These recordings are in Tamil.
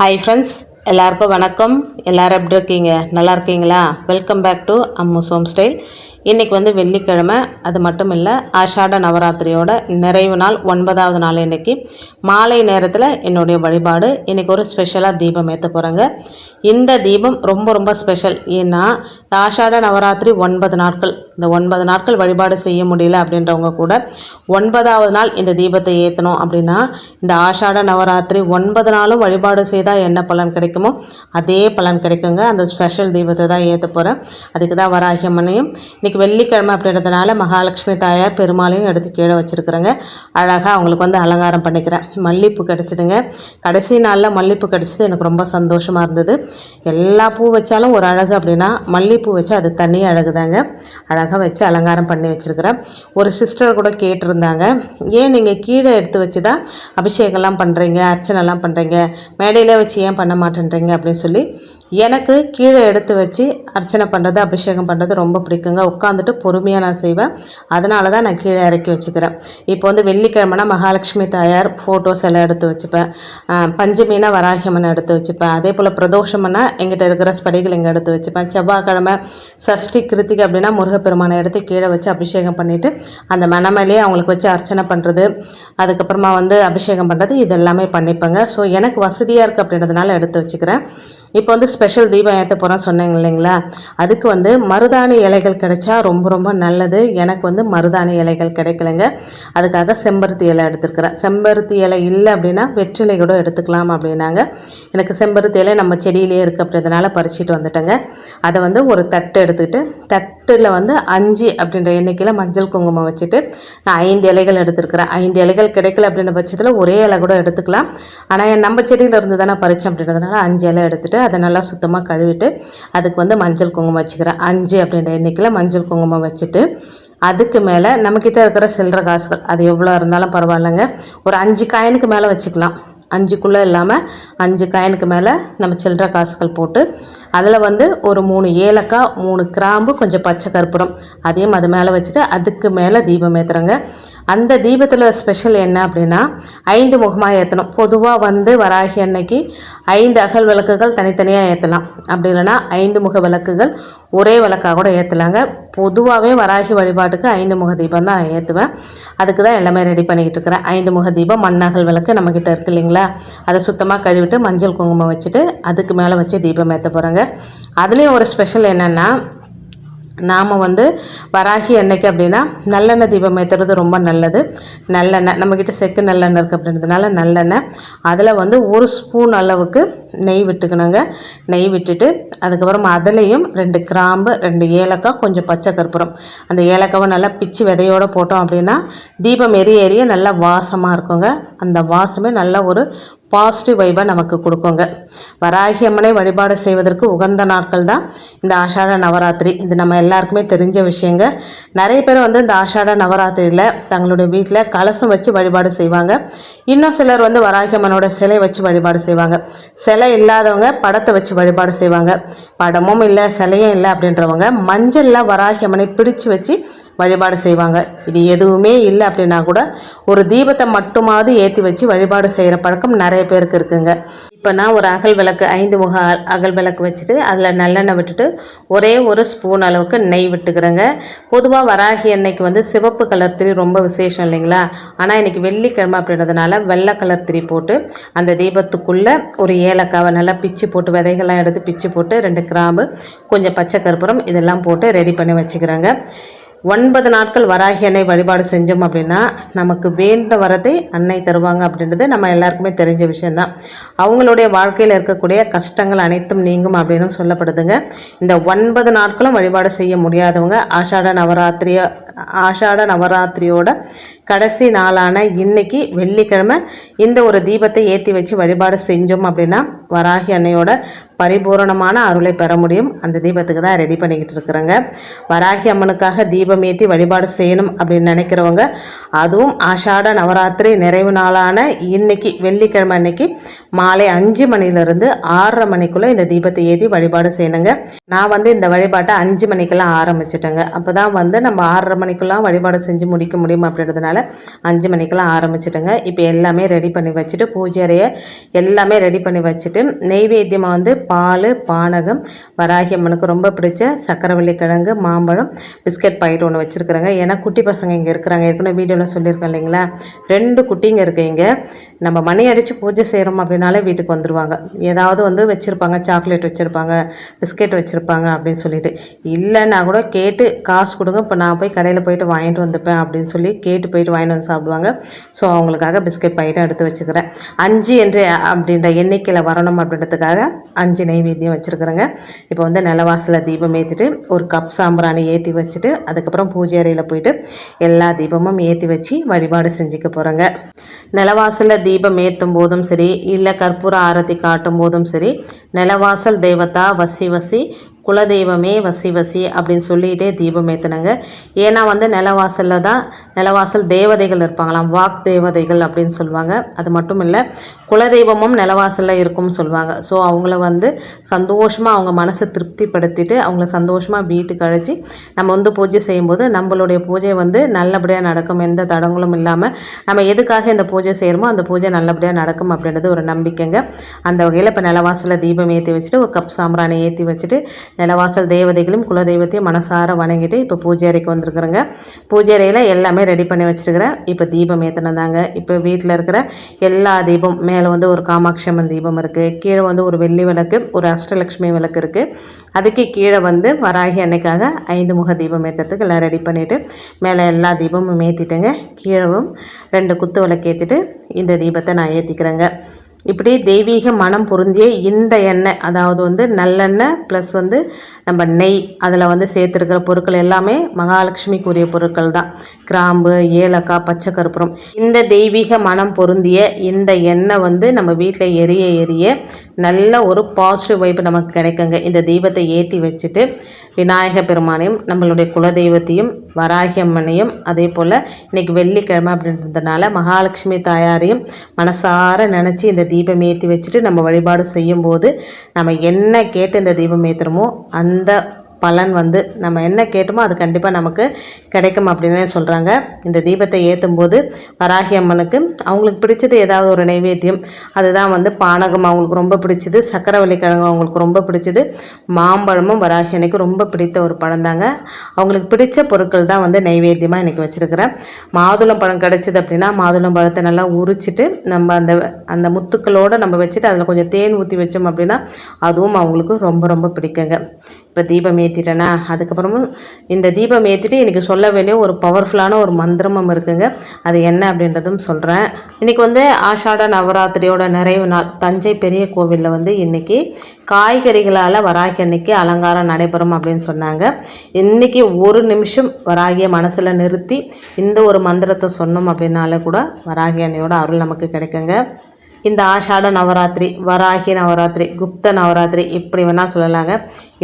ஹாய் ஃப்ரெண்ட்ஸ் எல்லாருக்கும் வணக்கம். எல்லாரும் எப்படி இருக்கீங்க? நல்லா இருக்கீங்களா? Welcome back to Ammu's home style இன்றைக்கி வந்து வெள்ளிக்கிழமை. அது மட்டும் இல்லை ஆஷாட நவராத்திரியோட நிறைவு நாள் ஒன்பதாவது நாள் இன்றைக்கி மாலை நேரத்தில் என்னுடைய வழிபாடு. இன்றைக்கி ஒரு ஸ்பெஷலாக தீபம் ஏற்ற போகிறேங்க இந்த தீபம் ரொம்ப ரொம்ப ஸ்பெஷல் ஏன்னா இந்த ஆஷாட நவராத்திரி ஒன்பது நாட்கள். இந்த ஒன்பது நாட்கள் வழிபாடு செய்ய முடியல அப்படின்றவங்க கூட ஒன்பதாவது நாள் இந்த தீபத்தை ஏற்றணும் அப்படின்னா இந்த ஆஷாட நவராத்திரி ஒன்பது நாளும் வழிபாடு செய்தால் என்ன பலன் கிடைக்குமோ அதே பலன் கிடைக்குங்க. அந்த ஸ்பெஷல் தீபத்தை தான் ஏற்ற போகிறேன் அதுக்கு தான் வராகியம்மனையும் இன்றைக்கி வெள்ளிக்கிழமை அப்படின்றதுனால மகாலட்சுமி தாயார் பெருமாளையும் எடுத்து கீழே வச்சுருக்குறேங்க. அழகாக அவங்களுக்கு வந்து அலங்காரம் பண்ணிக்கிறேன். மல்லிப்பூ கிடச்சிதுங்க. கடைசி நாளில் மல்லிப்பூ கிடச்சிது. எனக்கு ரொம்ப சந்தோஷமாக இருந்தது. எல்லா பூ வச்சாலும் ஒரு அழகு அப்படின்னா மல்லிகைப்பூ வச்சு அது தனி அழகு தாங்க அழகாக வச்சு அலங்காரம் பண்ணி வச்சுருக்கிறேன். ஒரு சிஸ்டர் கூட கேட்டிருந்தாங்க ஏன் நீங்கள் கீழே எடுத்து வச்சு தான் அபிஷேகம்லாம் பண்ணுறீங்க அர்ச்சனைலாம் பண்ணுறீங்க மேடையிலே வச்சு ஏன் பண்ண மாட்டேன்றீங்க? அப்படின்னு சொல்லி எனக்கு கீழே எடுத்து வச்சு அர்ச்சனை பண்ணுறது அபிஷேகம் பண்ணுறது ரொம்ப பிடிக்குங்க. உட்காந்துட்டு பொறுமையாக நான் செய்வேன். அதனால தான் நான் கீழே இறக்கி வச்சுக்கிறேன். இப்போ வந்து வெள்ளிக்கிழமைனா மகாலட்சுமி தாயார் ஃபோட்டோஸ் எல்லாம் எடுத்து வச்சுப்பேன். பஞ்சமினா வராகியம்மனை எடுத்து வச்சுப்பேன். அதே போல் பிரதோஷம்னா எங்கிட்ட இருக்கிற ஸ்படிகள் இங்கே எடுத்து வச்சுப்பேன். செவ்வாய்க்கிழமை சஷ்டி கிருத்திகை அப்படின்னா முருகப்பெருமானை எடுத்து கீழே வச்சு அபிஷேகம் பண்ணிவிட்டு அந்த மனமேலேயே அவங்களுக்கு வச்சு அர்ச்சனை பண்ணுறது அதுக்கப்புறமா வந்து அபிஷேகம் பண்ணுறது இது எல்லாமே பண்ணிப்பேங்க. ஸோ எனக்கு வசதியாக இருக்குது அப்படின்றதுனால எடுத்து வச்சுக்கிறேன். இப்போ வந்து ஸ்பெஷல் தீபம் ஏற்ற போகிறோம் சொன்னேங்க இல்லைங்களா? அதுக்கு வந்து மருதாணி இலைகள் கிடைச்சா ரொம்ப ரொம்ப நல்லது. எனக்கு வந்து மருதாணி இலைகள் கிடைக்கலைங்க. அதுக்காக செம்பருத்தி இலை எடுத்துருக்கிறேன். செம்பருத்தி இலை இல்லை அப்படின்னா வெற்றிலை கூட எடுத்துக்கலாம் அப்படின்னாங்க. எனக்கு செம்பருத்தி இலை நம்ம செடியிலே இருக்குது அப்படின்றதுனால பறிச்சிட்டு வந்துட்டேங்க. அதை வந்து ஒரு தட்டு எடுத்துக்கிட்டு தட்டில் வந்து அஞ்சு அப்படின்ற எண்ணிக்கையில் மஞ்சள் குங்குமம் வச்சுட்டு நான் ஐந்து இலைகள் எடுத்துருக்கிறேன். ஐந்து இலைகள் கிடைக்கல அப்படின்ற பட்சத்தில் ஒரே இலை கூட எடுத்துக்கலாம். ஆனால் நம்ம செடியில் இருந்து தானே பறித்தேன் அப்படின்றதுனால அஞ்சு இலை எடுத்துகிட்டு எடுத்துட்டு அதை நல்லா சுத்தமாக கழுவிட்டு அதுக்கு வந்து மஞ்சள் குங்குமம் வச்சுக்கிறேன். அஞ்சு அப்படின்ற எண்ணிக்கையில் மஞ்சள் குங்குமம் வச்சுட்டு அதுக்கு மேலே நம்மக்கிட்ட இருக்கிற சில்லற காசுகள் அது எவ்வளோ இருந்தாலும் பரவாயில்லைங்க. ஒரு அஞ்சு காயினுக்கு மேலே வச்சுக்கலாம். அஞ்சுக்குள்ளே இல்லாமல் அஞ்சு காயினுக்கு மேலே நம்ம சில்லற காசுகள் போட்டு அதில் வந்து ஒரு மூணு ஏலக்காய் மூணு கிராம்பு கொஞ்சம் பச்சை கற்பூரம் அதையும் அது மேலே வச்சுட்டு அதுக்கு மேலே தீபம் ஏற்றுறேங்க அந்த தீபத்தில் ஸ்பெஷல் என்ன அப்படின்னா ஐந்து முகமாக ஏற்றணும் பொதுவாக வந்து வராகி அன்னைக்கு ஐந்து அகல் விளக்குகள் தனித்தனியாக ஏற்றலாம் அப்படி இல்லைன்னா ஐந்து முக விளக்குகள் ஒரே விளக்காக கூட ஏற்றலாங்க பொதுவாகவே வராகி வழிபாட்டுக்கு ஐந்து முக தீபம் தான் நான் ஏற்றுவேன் அதுக்கு தான் எல்லாமே ரெடி பண்ணிக்கிட்டு இருக்கிறேன். ஐந்து முக தீபம் மண்ணகல் விளக்கு நம்மக்கிட்ட இருக்கு இல்லைங்களா? அதை சுத்தமாக கழுவிட்டு மஞ்சள் குங்குமம் வச்சுட்டு அதுக்கு மேலே வச்சு தீபம் ஏற்ற போகிறேங்க அதுலேயும் ஒரு ஸ்பெஷல் என்னென்னா நாம் வந்து வராகி அன்னைக்கு அப்படின்னா நல்லெண்ணெய் தீபம் ஏற்றுறது ரொம்ப நல்லது. நல்லெண்ணெய் நம்மக்கிட்ட செக்கு நல்லெண்ணெய் இருக்குது அப்படின்றதுனால நல்லெண்ணெய். அதில் வந்து ஒரு ஸ்பூன் அளவுக்கு நெய் விட்டுக்கணுங்க. நெய் விட்டுட்டு அதுக்கப்புறம் அதுலேயும் ரெண்டு கிராம்பு ரெண்டு ஏலக்காய் கொஞ்சம் பச்சை கற்பூரம். அந்த ஏலக்காவை நல்லா பிச்சு விதையோடு போட்டோம் அப்படின்னா தீபம் எரிய எரிய நல்லா வாசமாக இருக்குங்க. அந்த வாசமே நல்ல ஒரு பாசிட்டிவ் வைவை நமக்கு கொடுக்குங்க. வராகி அம்மனை வழிபாடு செய்வதற்கு உகந்த நாட்கள் தான் இந்த ஆஷாட நவராத்திரி. இது நம்ம எல்லாருக்குமே தெரிஞ்ச விஷயங்க. நிறைய பேர் வந்து இந்த ஆஷாட நவராத்திரியில் தங்களுடைய வீட்டில் கலசம் வச்சு வழிபாடு செய்வாங்க. இன்னும் சிலர் வந்து வராகி அம்மனோட சிலை வச்சு வழிபாடு செய்வாங்க. சிலை இல்லாதவங்க படத்தை வச்சு வழிபாடு செய்வாங்க. படமும் இல்லை சிலையும் இல்லை அப்படின்றவங்க மஞ்சளில் வராகி அம்மனை பிடிச்சு வச்சு வழிபாடு செய்வாங்க. இது எதுவுமே இல்லை அப்படின்னா கூட ஒரு தீபத்தை மட்டுமாவது ஏற்றி வச்சு வழிபாடு செய்கிற பழக்கம் நிறைய பேருக்கு இருக்குங்க. இப்போ நான் ஒரு அகல் விளக்கு ஐந்து முக அகல் விளக்கு வச்சுட்டு அதில் நல்லெண்ணெய் விட்டுட்டு ஒரே ஒரு ஸ்பூன் அளவுக்கு நெய் விட்டுக்கிறேங்க. பொதுவாக வராகி எண்ணெய்க்கு வந்து சிவப்பு கலர் திரி ரொம்ப விசேஷம் இல்லைங்களா? ஆனால் இன்றைக்கி வெள்ளிக்கிழமை அப்படின்றதுனால வெள்ளை கலர் திரி போட்டு அந்த தீபத்துக்குள்ளே ஒரு ஏலக்காவை நல்லா பிச்சு போட்டு விதைகள்லாம் எடுத்து பிச்சு போட்டு ரெண்டு கிராம்பு கொஞ்சம் பச்சை கற்பூரம் இதெல்லாம் போட்டு ரெடி பண்ணி வச்சுக்கிறேங்க. ஒன்பது நாட்கள் வராகி அன்னை வழிபாடு செஞ்சோம் அப்படின்னா நமக்கு வேண்ட வரதை அன்னை தருவாங்க அப்படின்றது நம்ம எல்லாருக்குமே தெரிஞ்ச விஷயந்தான் அவங்களுடைய வாழ்க்கையில் இருக்கக்கூடிய கஷ்டங்கள் அனைத்தும் நீங்கும் அப்படின்னு சொல்லப்படுதுங்க. இந்த ஒன்பது நாட்களும் வழிபாடு செய்ய முடியாதவங்க ஆஷாட நவராத்திரிய ஆஷாட நவராத்திரியோட கடைசி நாளான இன்னைக்கு வெள்ளிக்கிழமை இந்த ஒரு தீபத்தை ஏற்றி வச்சு வழிபாடு செஞ்சோம் அப்படின்னா வராகி அன்னையோட பரிபூரணமான அருளை பெற முடியும். அந்த தீபத்துக்கு தான் ரெடி பண்ணிக்கிட்டு இருக்கிறேங்க. வராகி அம்மனுக்காக தீபம் ஏற்றி வழிபாடு செய்யணும் அப்படின்னு நினைக்கிறவங்க அதுவும் ஆஷாட நவராத்திரி நிறைவு நாளான இன்னைக்கு வெள்ளிக்கிழமை அன்னைக்கு மாலை அஞ்சு மணிலேருந்து ஆறரை மணிக்குள்ளே இந்த தீபத்தை ஏற்றி வழிபாடு செய்யணுங்க. நான் வந்து இந்த வழிபாட்டை அஞ்சு மணிக்கெல்லாம் ஆரம்பிச்சிட்டேங்க. அப்போ தான் வந்து நம்ம ஆறரை மணிக்கெல்லாம் வழிபாடு செஞ்சு முடிக்க முடியும் அப்படின்றதுனால அதனால் அஞ்சு மணிக்கெல்லாம் ஆரம்பிச்சிட்டுங்க. இப்போ எல்லாமே ரெடி பண்ணி வச்சுட்டு பூஜை அறையை எல்லாமே ரெடி பண்ணி வச்சுட்டு நெய்வேத்தியமாக வந்து பால் பானகம் வராகி அம்மனுக்கு ரொம்ப பிடிச்ச சக்கரவள்ளி கிழங்கு மாம்பழம் பிஸ்கட் பாக்கெட் ஒன்று வச்சுருக்குறாங்க. ஏன்னா குட்டி பசங்க இங்கே இருக்கிறாங்க. ஏற்கனவே வீடியோவில் சொல்லியிருக்கேன் இல்லைங்களா? ரெண்டு குட்டிங்க இருக்குது இங்கே. நம்ம மணி அடித்து பூஜை செய்கிறோம் அப்படின்னாலே வீட்டுக்கு வந்துடுவாங்க ஏதாவது வந்து வச்சுருப்பாங்க சாக்லேட் வச்சுருப்பாங்க பிஸ்கெட் வச்சுருப்பாங்க அப்படின்னு சொல்லிட்டு. இல்லைன்னா கூட கேட்டு காசு கொடுங்க இப்போ நான் போய் கடையில் போயிட்டு வாங்கிட்டு வந்துப்பேன் அப்படின்னு சொல்லி கேட்டு போயிட்டு வாங்கிட்டு வந்து சாப்பிடுவாங்க. ஸோ அவங்களுக்காக பிஸ்கெட் பாக்கெட்டும் எடுத்து வச்சுக்கிறேன். அஞ்சு என்று அப்படின்ற எண்ணிக்கையில் வரணும் அப்படின்றதுக்காக அஞ்சு நைவேத்தியம் வச்சுருக்குறேங்க. இப்போ வந்து நிலவாசலில் தீபம் ஏற்றிட்டு ஒரு கப் சாம்பிராணி ஏற்றி வச்சுட்டு அதுக்கப்புறம் பூஜை அறையில் போயிட்டு எல்லா தீபமும் ஏற்றி வச்சு வழிபாடு செஞ்சுக்க போகிறேங்க நிலவாசலில் தீபம் ஏற்றும் போதும் சரி இல்லை கற்பூர ஆரத்தி காட்டும் போதும் சரி நிலவாசல் தேவதா வசி வசி குலதெய்வமே வசி வசி அப்படின்னு சொல்லிகிட்டே தீபம் ஏற்றினாங்க ஏன்னா வந்து நிலவாசலில் தான் நிலவாசல் தேவதைகள் இருப்பாங்களாம் வாக் தேவதைகள் அப்படின்னு சொல்லுவாங்க. அது மட்டும் இல்லை குலதெய்வமும் நிலவாசலில் இருக்கும்னு சொல்லுவாங்க. ஸோ அவங்கள வந்து சந்தோஷமாக அவங்க மனசை திருப்திப்படுத்திட்டு அவங்கள சந்தோஷமாக வீட்டுக்கு அழைச்சி நம்ம வந்து பூஜை செய்யும்போது நம்மளுடைய பூஜை வந்து நல்லபடியாக நடக்கும். எந்த தடங்களும் இல்லாமல் நம்ம எதுக்காக இந்த பூஜை செய்கிறோமோ அந்த பூஜை நல்லபடியாக நடக்கும் அப்படின்றது ஒரு நம்பிக்கைங்க. அந்த வகையில் இப்போ நிலவாசலில் தீபம் ஏற்றி வச்சுட்டு ஒரு கப் சாம்பிராணி ஏற்றி வச்சுட்டு நிலவாசல் தேவதைகளும் குலதெய்வத்தையும் மனசார வணங்கிட்டு இப்போ பூஜை அறைக்கு வந்திருக்குறேங்க. பூஜை அறையில் எல்லாமே ரெடி பண்ணி வச்சுருக்கிறேன். இப்போ தீபம் ஏற்றினதாங்க இப்போ வீட்டில் இருக்கிற எல்லா தீபம் மேலே வந்து ஒரு காமாட்சி அம்மன் தீபம் இருக்குது கீழே வந்து ஒரு வெள்ளி விளக்கு ஒரு அஷ்டலக்ஷ்மி விளக்கு இருக்குது அதுக்கு கீழே வந்து வராகி அன்னைக்காக ஐந்து முக தீபம் ஏற்றுறதுக்கு எல்லாம் ரெடி பண்ணிவிட்டு மேலே எல்லா தீபமும் ஏற்றிட்டேங்க கீழவும் ரெண்டு குத்து விளக்கு ஏற்றிட்டு இந்த தீபத்தை நான் ஏற்றிக்கிறேங்க இப்படி தெய்வீக மனம் பொருந்திய இந்த எண்ணெய் அதாவது வந்து நல்லெண்ணெய் ப்ளஸ் வந்து நம்ம நெய் அதில் வந்து சேர்த்துருக்கிற பொருட்கள் எல்லாமே மகாலட்சுமிக்குரிய பொருட்கள் தான். கிராம்பு ஏலக்காய் பச்சை கருப்புறம் இந்த தெய்வீக மனம் பொருந்திய இந்த எண்ணெய் வந்து நம்ம வீட்டில் எரிய எரிய நல்ல ஒரு பாசிட்டிவ் வைப்பு நமக்கு கிடைக்குங்க. இந்த தெய்வத்தை ஏற்றி வச்சுட்டு விநாயக பெருமானையும் நம்மளுடைய குலதெய்வத்தையும் வராகி அம்மனையும் அதே போல் இன்றைக்கி வெள்ளிக்கிழமை அப்படின்றதுனால மகாலட்சுமி தாயாரையும் மனசார நினச்சி இந்த தீபம் ஏற்றி வச்சுட்டு நம்ம வழிபாடு செய்யும்போது நம்ம என்ன கேட்டு இந்த தீபம் ஏற்றுறோமோ அந்த பலன் வந்து நம்ம என்ன கேட்டோமோ அது கண்டிப்பாக நமக்கு கிடைக்கும் அப்படின்னு சொல்கிறாங்க இந்த தீபத்தை ஏற்றும் போது வராகி அம்மனுக்கு அவங்களுக்கு பிடிச்சது ஏதாவது ஒரு நைவேத்தியம். அதுதான் வந்து பானகம் அவங்களுக்கு ரொம்ப பிடிச்சது. சக்கரவள்ளி கிழங்கு அவங்களுக்கு ரொம்ப பிடிச்சது. மாம்பழமும் வராகி அன்னைக்கு ரொம்ப பிடித்த ஒரு பழம் தாங்க. அவங்களுக்கு பிடிச்ச பொருட்கள் தான் வந்து நைவேத்தியமாக இன்றைக்கி வச்சுருக்கிறேன். மாதுளம் பழம் கிடச்சிது அப்படின்னா மாதுளம் பழத்தை நல்லா உரிச்சிட்டு நம்ம அந்த அந்த முத்துக்களோடு நம்ம வச்சுட்டு அதில் கொஞ்சம் தேன் ஊற்றி வச்சோம் அப்படின்னா அதுவும் அவங்களுக்கு ரொம்ப ரொம்ப பிடிக்குங்க. இப்போ தீபம் ஏற்றிட்டேனா அதுக்கப்புறமும் இந்த தீபம் ஏற்றிட்டு இன்றைக்கி சொல்ல வேண்டிய ஒரு பவர்ஃபுல்லான ஒரு மந்திரமும் இருக்குங்க. அது என்ன அப்படின்றதும் சொல்கிறேன் இன்றைக்கி வந்து ஆஷாட நவராத்திரியோட நிறைவு நாள். தஞ்சை பெரிய கோவிலில் வந்து இன்றைக்கி காய்கறிகளால் வராகி அன்னைக்கு அலங்காரம் நடைபெறும் அப்படின்னு சொன்னாங்க. இன்றைக்கி ஒரு நிமிஷம் வராகியை மனசில் நிறுத்தி இந்த ஒரு மந்திரத்தை சொன்னோம் அப்படின்னாலே கூட வராகி அன்னையோட அருள் நமக்கு கிடைக்குங்க. இந்த ஆஷாட நவராத்திரி வராகி நவராத்திரி குப்த நவராத்திரி இப்படி வேணால் சொல்லலாங்க.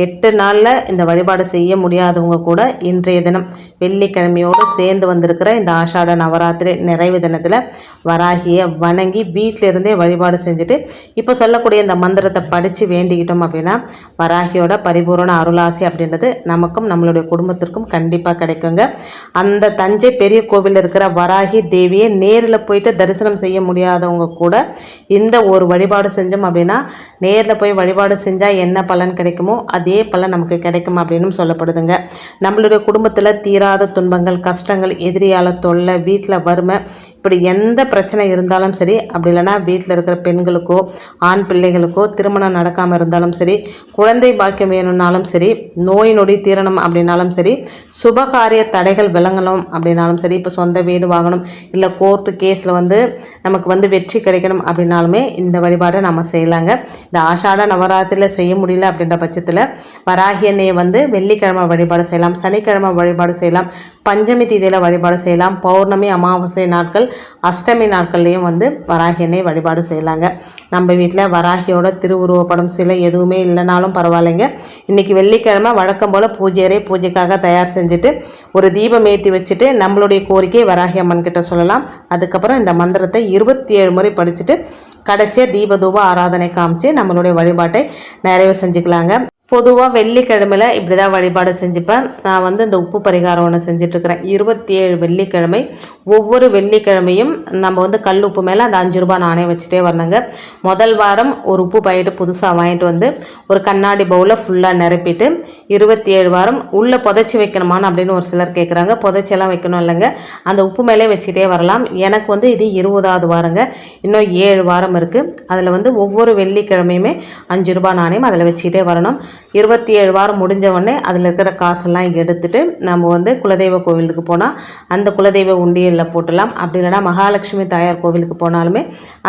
எட்டு நாளில் இந்த வழிபாடு செய்ய முடியாதவங்க கூட இன்றைய தினம் வெள்ளிக்கிழமையோடு சேர்ந்து வந்திருக்கிற இந்த ஆஷாட நவராத்திரி நிறைவு தினத்தில் வராகியை வணங்கி வீட்டிலிருந்தே வழிபாடு செஞ்சுட்டு இப்போ சொல்லக்கூடிய இந்த மந்திரத்தை படித்து வேண்டிக்கிட்டோம் அப்படின்னா வராகியோட பரிபூரண அருளாசி அப்படின்றது நமக்கும் நம்மளுடைய குடும்பத்திற்கும் கண்டிப்பாக கிடைக்குங்க. அந்த தஞ்சை பெரிய கோவிலில் இருக்கிற வராகி தேவியை நேரில் போயிட்டு தரிசனம் செய்ய முடியாதவங்க கூட இந்த ஒரு வழிபாடு செஞ்சோம் அப்படின்னா நேரில் போய் வழிபாடு செஞ்சால் என்ன பலன் கிடைக்குமோ அதே பலன் நமக்கு கிடைக்கும் அப்படின்னு சொல்லப்படுதுங்க. நம்மளுடைய குடும்பத்தில் தீராத துன்பங்கள் கஷ்டங்கள் எதிரியால் தொல்லை வீட்டில் வறுமை இப்படி எந்த பிரச்சனை இருந்தாலும் சரி அப்படி இல்லைனா வீட்டில் இருக்கிற பெண்களுக்கோ ஆண் பிள்ளைகளுக்கோ திருமணம் நடக்காமல் இருந்தாலும் சரி குழந்தை பாக்கியம் வேணும்னாலும் சரி நோய் நொடி தீரணும் அப்படின்னாலும் சரி சுபகாரிய தடைகள் விளங்கணும் அப்படின்னாலும் சரி இப்போ சொந்த வீடு வாங்கணும் இல்லை கோர்ட்டு கேஸில் வந்து நமக்கு வந்து வெற்றி கிடைக்கணும் அப்படின்னாலுமே இந்த வழிபாடை நம்ம செய்யலாங்க. இந்த ஆஷாட நவராத்திரியில் செய்ய முடியல அப்படின்ற பட்சத்தில் வராகி எண்ணெயை வந்து வெள்ளிக்கிழமை வழிபாடு செய்யலாம் சனிக்கிழமை வழிபாடு செய்யலாம் பஞ்சமி தீதியில் வழிபாடு செய்யலாம் பௌர்ணமி அமாவாசை நாட்கள் அஷ்டமி நாட்கள்லேயும் வந்து வராகி எண்ணெய் வழிபாடு செய்யலாங்க. நம்ம வீட்டில் வராகியோட திருவுருவப்படம் சிலை எதுவுமே இல்லைனாலும் பரவாயில்லைங்க. இன்றைக்கி வெள்ளிக்கிழமை வழக்கம் போல் பூஜை பூஜைக்காக தயார் செஞ்சுட்டு ஒரு தீபம் ஏற்றி வச்சுட்டு நம்மளுடைய கோரிக்கை வராகி அம்மன் கிட்ட சொல்லலாம். அதுக்கப்புறம் இந்த மந்திரத்தை இருபத்தி ஏழு முறை படிச்சுட்டு கடைசியாக தீபதூப ஆராதனை காமிச்சு நம்மளுடைய வழிபாட்டை நிறைவு செஞ்சுக்கலாங்க. பொதுவாக வெள்ளிக்கிழமையில் இப்படி தான் வழிபாடு செஞ்சுப்பேன். நான் வந்து இந்த உப்பு பரிகாரம் ஒன்று செஞ்சிட்ருக்கிறேன் இருபத்தி ஏழு வெள்ளிக்கிழமை ஒவ்வொரு வெள்ளிக்கிழமையும் நம்ம வந்து கல் உப்பு மேலே அந்த அஞ்சு ரூபா நாணயம் வச்சுட்டே வரணுங்க. முதல் வாரம் ஒரு உப்பு பயிட்டு புதுசாக வாங்கிட்டு வந்து ஒரு கண்ணாடி பவுலில் ஃபுல்லாக நிரப்பிட்டு இருபத்தி ஏழு வாரம் உள்ளே புதைச்சி வைக்கணுமான்னு அப்படின்னு ஒரு சிலர் கேட்குறாங்க புதைச்செல்லாம் வைக்கணும் இல்லைங்க. அந்த உப்பு மேலே வச்சுட்டே வரலாம். எனக்கு வந்து இது இருபதாவது வாரங்க. இன்னும் ஏழு வாரம் இருக்குது அதில் வந்து ஒவ்வொரு வெள்ளிக்கிழமையுமே அஞ்சு ரூபா நாணயம் அதில் வச்சுக்கிட்டே வரணும். இருபத்தி ஏழு வாரம் முடிஞ்சவொடனே அதில் இருக்கிற காசெல்லாம் எடுத்துகிட்டு நம்ம வந்து குலதெய்வ கோவிலுக்கு போனால் அந்த குலதெய்வ உண்டியலில் போட்டலாம். அப்படி இல்லைன்னா மகாலட்சுமி தாயார் கோவிலுக்கு போனாலுமே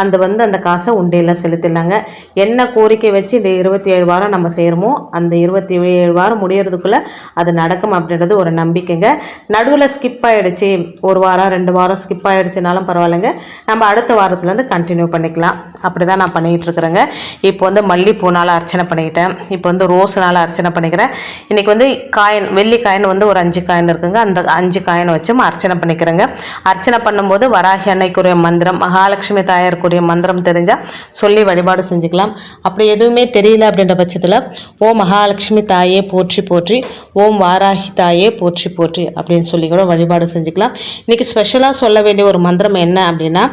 அந்த வந்து அந்த காசை உண்டியலில் செலுத்திடலாங்க. என்ன கோரிக்கை வச்சு இந்த இருபத்தி ஏழு வாரம் நம்ம செய்கிறோமோ அந்த இருபத்தி ஏழு வாரம் முடியறதுக்குள்ளே அது நடக்கும் அப்படின்றது ஒரு நம்பிக்கைங்க. நடுவில் ஸ்கிப் ஆகிடுச்சு ஒரு வாரம் ரெண்டு வாரம் ஸ்கிப் ஆகிடுச்சுனாலும் பரவாயில்லைங்க. நம்ம அடுத்த வாரத்துலேருந்து கண்டினியூ பண்ணிக்கலாம். அப்படி தான் நான் பண்ணிகிட்டு இருக்கிறேங்க. இப்போ வந்து மல்லிப்பூனால் அர்ச்சனை பண்ணிக்கிட்டேன். இப்போ வந்து ரோஸ்னால் அர்ச்சனை பண்ணிக்கிறேன். இன்றைக்கி வந்து காயின் வெள்ளி காயின் வந்து ஒரு அஞ்சு காயின் இருக்குங்க. அந்த அஞ்சு காயின் வச்சும் அர்ச்சனை பண்ணிக்கிறேங்க. அர்ச்சனை பண்ணும்போது வராகி அன்னைக்குரிய மந்திரம் மகாலட்சுமி தாயாருக்குரிய மந்திரம் தெரிஞ்சால் சொல்லி வழிபாடு செஞ்சுக்கலாம். அப்படி எதுவுமே தெரியல அப்படின்ற பட்சத்தில் ஓம் மகாலட்சுமி தாயே போற்றி போற்றி. ஓம் வாராகி தாயே போற்றி போற்றி. அப்படின்னு சொல்லி கூட வழிபாடு செஞ்சுக்கலாம். இன்றைக்கி ஸ்பெஷலாக சொல்ல வேண்டிய ஒரு மந்திரம் என்ன அப்படின்னா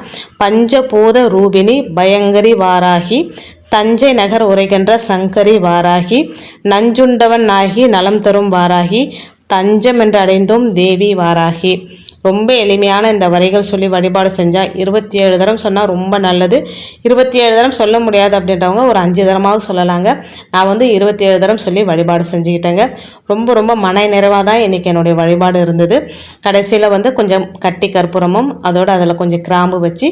பஞ்சபூத ரூபிணி பயங்கரி வாராகி தஞ்சை நகர் உரைகின்ற சங்கரி வாராகி நஞ்சுண்டவன் ஆகி நலம் தரும் வாராகி தஞ்சம் என்று அடைந்தோம் தேவி வாராகி. ரொம்ப எளிமையான இந்த வரிகள் சொல்லி வழிபாடு செஞ்சால் இருபத்தி ஏழு தரம் சொன்னால் ரொம்ப நல்லது. இருபத்தி ஏழு தரம் சொல்ல முடியாது அப்படின்றவங்க ஒரு அஞ்சு தரமாவது சொல்லலாங்க. நான் வந்து இருபத்தி ஏழு தரம் சொல்லி வழிபாடு செஞ்சுக்கிட்டேங்க. ரொம்ப ரொம்ப மன நிறைவாக தான் இன்றைக்கி என்னுடைய வழிபாடு இருந்தது. கடைசியில் வந்து கொஞ்சம் கட்டி கற்பூரமும் அதோடு அதில் கொஞ்சம் கிராம்பு வச்சு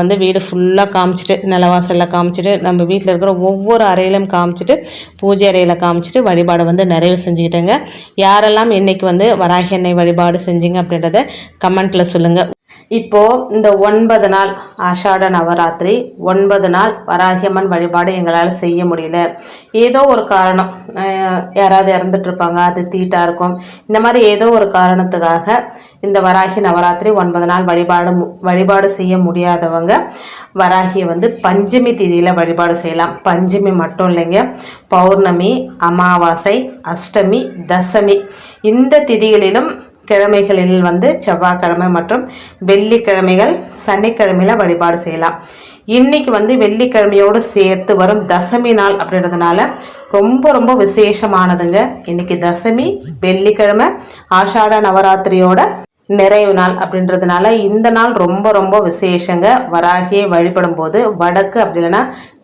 வந்து வீடு ஃபுல்லாக காமிச்சிட்டு நிலவாசலில் காமிச்சிட்டு நம்ம வீட்டில் இருக்கிற ஒவ்வொரு அறையிலும் காமிச்சிட்டு பூஜை அறையில் காமிச்சிட்டு வழிபாடு வந்து நிறைவு செஞ்சுக்கிட்டேங்க. யாரெல்லாம் இன்றைக்கி வந்து வராகி எண்ணெய் வழிபாடு செஞ்சிங்க அப்படின்றத கமெண்ட்டில் சொல்லுங்கள் இப்போது இந்த ஒன்பது நாள் ஆஷாட நவராத்திரி ஒன்பது நாள் வராகியம்மன் வழிபாடு எங்களால் செய்ய முடியல. ஏதோ ஒரு காரணம் யாராவது இறந்துட்டு இருப்பாங்க அது தீட்டாக இருக்கும். இந்த மாதிரி ஏதோ ஒரு காரணத்துக்காக இந்த வராகி நவராத்திரி ஒன்பது நாள் வழிபாடு வழிபாடு செய்ய முடியாதவங்க வராகியை வந்து பஞ்சமி திதியில் வழிபாடு செய்யலாம். பஞ்சமி மட்டும் இல்லைங்க பௌர்ணமி அமாவாசை அஷ்டமி தசமி. இந்த திதிகளிலும் கிழமைகளில் வந்து செவ்வாய்க்கிழமை மற்றும் வெள்ளிக்கிழமைகள் சனிக்கிழமையில் வழிபாடு செய்யலாம். இன்னைக்கு வந்து வெள்ளிக்கிழமையோடு சேர்த்து வரும் தசமி நாள் அப்படின்றதுனால ரொம்ப ரொம்ப விசேஷமானதுங்க. இன்னைக்கு தசமி வெள்ளிக்கிழமை ஆஷாட நவராத்திரியோட நிறைவு நாள் அப்படின்றதுனால இந்த நாள் ரொம்ப ரொம்ப விசேஷங்க. வராகியை வழிபடும் போது வடக்கு அப்படி இல்லைன்னா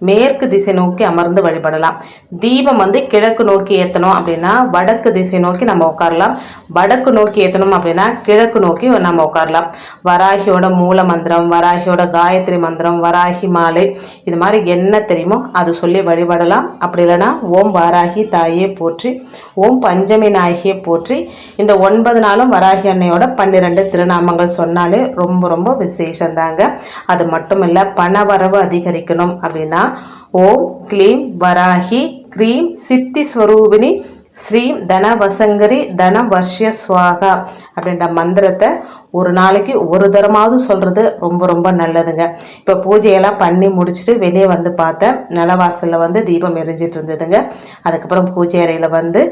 மேற்கு திசை நோக்கி அமர்ந்து வழிபடலாம். தீபம் வந்து கிழக்கு நோக்கி ஏற்றணும் அப்படின்னா வடக்கு திசை நோக்கி நம்ம உட்காரலாம். வடக்கு நோக்கி ஏற்றணும் அப்படின்னா கிழக்கு நோக்கி நம்ம உட்காரலாம். வராகியோட மூல மந்திரம் வராகியோட காயத்ரி மந்திரம் வராகி மாலை இது மாதிரி என்ன தெரியுமோ அது சொல்லி வழிபடலாம். அப்படி இல்லைன்னா ஓம் வராகி தாயே போற்றி ஓம் பஞ்சமி நாயகியை போற்றி இந்த ஒன்பது நாளும் வராகி அன்னையோட பன்னிரெண்டு திருநாமங்கள் சொன்னாலே ரொம்ப ரொம்ப விசேஷந்தாங்க. அது மட்டும் இல்லை பணவரவு அதிகரிக்கணும் அப்படின்னா ஓம் க்ளீம் வராகி க்ரீம் சித்தி ஸ்வரூபிணி ஸ்ரீம் தன வசங்கரி தன வர்ஷிய சுவாகா அப்படின்ற மந்திரத்தை ஒரு நாளைக்கு ஒரு தரமாவது சொல்கிறது ரொம்ப ரொம்ப நல்லதுங்க. இப்போ பூஜையெல்லாம் பண்ணி முடிச்சுட்டு வெளியே வந்து பார்த்தேன். நிலவாசலில் வந்து தீபம் எரிஞ்சிட்டு இருந்ததுங்க. அதுக்கப்புறம் பூஜை அறையில் வந்து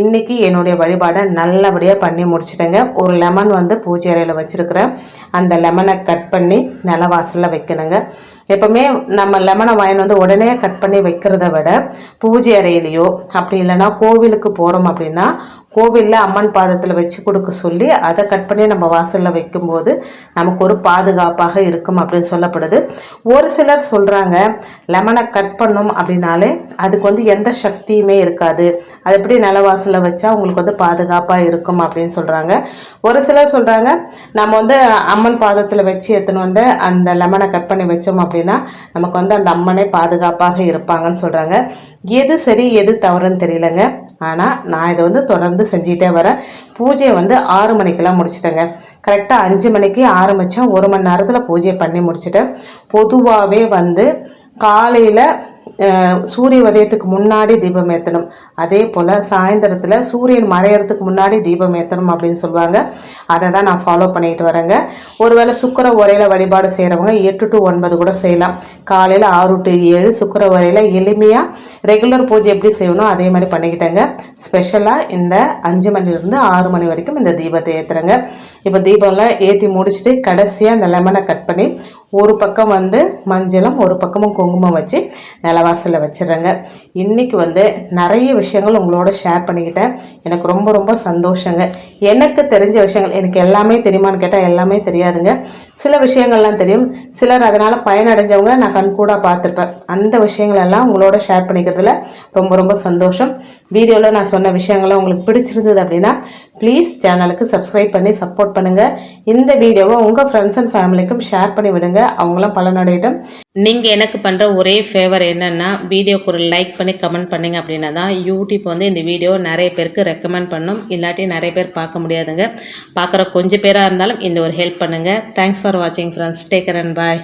இன்றைக்கி என்னுடைய வழிபாடை நல்லபடியாக பண்ணி முடிச்சிட்டேங்க. ஒரு லெமன் வந்து பூஜை அறையில் வச்சுருக்கிறேன். அந்த லெமனை கட் பண்ணி நிலவாசலில் வைக்கணுங்க. எப்போவுமே நம்ம லெமனை வாங்கி வந்து உடனே கட் பண்ணி வைக்கிறத விட பூஜை அறையிலையோ அப்படி இல்லைன்னா கோவிலுக்கு போகிறோம் அப்படின்னா கோவிலில் அம்மன் பாதத்தில் வச்சு கொடுக்க சொல்லி அதை கட் பண்ணி நம்ம வாசலில் வைக்கும்போது நமக்கு ஒரு பாதுகாப்பாக இருக்கும் அப்படின்னு சொல்லப்படுது. ஒரு சிலர் சொல்கிறாங்க லெமனை கட் பண்ணும் அப்படின்னாலே அதுக்கு வந்து எந்த சக்தியுமே இருக்காது. அது எப்படி நிலவாசலில் வச்சா உங்களுக்கு வந்து பாதுகாப்பாக இருக்கும் அப்படின்னு சொல்கிறாங்க ஒரு சிலர் சொல்கிறாங்க நம்ம வந்து அம்மன் பாதத்தில் வச்சு எடுத்துன்னு வந்து அந்த லெமனை கட் பண்ணி வச்சோம் அப்படின்னா நமக்கு வந்து அந்த அம்மனே பாதுகாப்பாக இருப்பாங்கன்னு சொல்கிறாங்க எது சரி எது தவறுன்னு தெரியலங்க. ஆனால் நான் இதை வந்து தொடர்ந்து செஞ்சுக்கிட்டே வரேன். பூஜையை வந்து ஆறு மணிக்கெல்லாம் முடிச்சிட்டேங்க. கரெக்டாக அஞ்சு மணிக்கு ஆரம்பித்தேன் ஒரு மணி நேரத்தில் பூஜையை பண்ணி முடிச்சிட்டேன். பொதுவாகவே வந்து காலையில் சூரிய உதயத்துக்கு முன்னாடி தீபம் ஏற்றணும் அதே போல் சாயந்தரத்தில் சூரியன் மறையறதுக்கு முன்னாடி தீபம் ஏற்றணும் அப்படின்னு சொல்லுவாங்க. அதை தான் நான் ஃபாலோ பண்ணிட்டு வரேங்க. ஒருவேளை சுக்கர உரையில் வழிபாடு செய்கிறவங்க எட்டு டு ஒன்பது கூட செய்யலாம். காலையில் ஆறு டு ஏழு சுக்கர உரையில் எளிமையாக ரெகுலர் பூஜை எப்படி செய்யணும் அதே மாதிரி பண்ணிக்கிட்டேங்க. ஸ்பெஷலாக இந்த அஞ்சு மணிலேருந்து ஆறு மணி வரைக்கும் இந்த தீபத்தை ஏற்றுறேங்க இப்போ தீபம்லாம் ஏற்றி முடிச்சுட்டு கடைசியாக அந்த லெமனை கட் பண்ணி ஒரு பக்கம் வந்து மஞ்சளும் ஒரு பக்கமும் குங்குமம் வச்சு நிலவாசலில் வச்சிடுறேங்க. இன்றைக்கி வந்து நிறைய விஷயங்கள் உங்களோட ஷேர் பண்ணிக்கிட்டேன். எனக்கு ரொம்ப ரொம்ப சந்தோஷங்க. எனக்கு தெரிஞ்ச விஷயங்கள் எனக்கு எல்லாமே தெரியுமான்னு கேட்டால் எல்லாமே தெரியாதுங்க. சில விஷயங்கள்லாம் தெரியும். சிலர் அதனால் பயனடைஞ்சவங்க நான் கண்கூடாக பார்த்துருப்பேன். அந்த விஷயங்கள் எல்லாம் உங்களோட ஷேர் பண்ணிக்கிறதுல ரொம்ப ரொம்ப சந்தோஷம். வீடியோவில் நான் சொன்ன விஷயங்கள்லாம் உங்களுக்கு பிடிச்சிருந்தது அப்படின்னா ப்ளீஸ் சேனலுக்கு சப்ஸ்கிரைப் பண்ணி சப்போர்ட் பண்ணுங்கள் இந்த வீடியோவை உங்கள் ஃப்ரெண்ட்ஸ் அண்ட் ஃபேமிலிக்கும் ஷேர் பண்ணி விடுங்க. அவங்களும் பலனடையட்டும். நீங்கள் எனக்கு பண்ணுற ஒரே ஃபேவர் என்னென்னா வீடியோக்கு ஒரு லைக் பண்ணி கமெண்ட் பண்ணிங்க அப்படின்னா தான் யூடியூப் வந்து இந்த வீடியோ நிறைய பேருக்கு ரெக்கமெண்ட் பண்ணும். இல்லாட்டி நிறைய பேர் பார்க்க முடியாதுங்க. பார்க்குற கொஞ்சம் பேராக இருந்தாலும் இந்த ஒரு ஹெல்ப் பண்ணுங்கள் தேங்க்ஸ் ஃபார் வாட்சிங் friends take care and bye